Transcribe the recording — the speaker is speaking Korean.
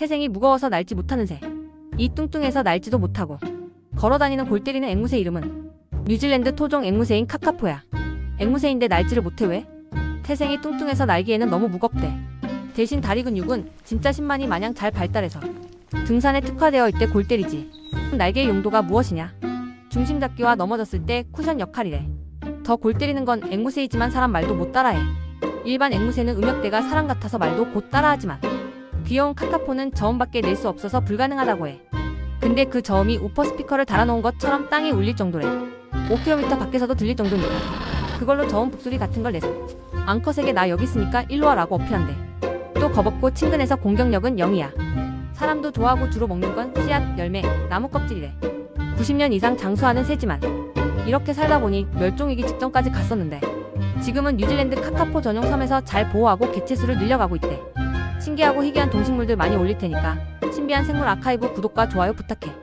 태생이 무거워서 날지 못하는 새. 이 뚱뚱해서 날지도 못하고. 걸어다니는 골 때리는 앵무새 이름은 뉴질랜드 토종 앵무새인 카카포야. 앵무새인데 날지를 못해 왜? 태생이 뚱뚱해서 날기에는 너무 무겁대. 대신 다리 근육은 진짜 신만이 마냥 잘 발달해서 등산에 특화되어 있대 골 때리지. 날개의 용도가 무엇이냐? 중심 잡기와 넘어졌을 때 쿠션 역할이래. 더 골 때리는 건 앵무새이지만 사람 말도 못 따라해. 일반 앵무새는 음역대가 사람 같아서 말도 곧 따라하지만 귀여운 카카포는 저음밖에 낼 수 없어서 불가능하다고 해. 근데 그 저음이 우퍼 스피커를 달아놓은 것처럼 땅이 울릴 정도래. 5km 밖에서도 들릴 정도니까. 그걸로 저음 북소리 같은 걸 내서 앙컷에게 나 여기 있으니까 일로 와라고 어필한대. 또 겁없고 친근해서 공격력은 0이야. 사람도 좋아하고 주로 먹는 건 씨앗, 열매, 나무 껍질이래. 90년 이상 장수하는 새지만 이렇게 살다 보니 멸종위기 직전까지 갔었는데 지금은 뉴질랜드 카카포 전용 섬에서 잘 보호하고 개체수를 늘려가고 있대. 신기하고 희귀한 동식물들 많이 올릴 테니까 신비한 생물 아카이브 구독과 좋아요 부탁해.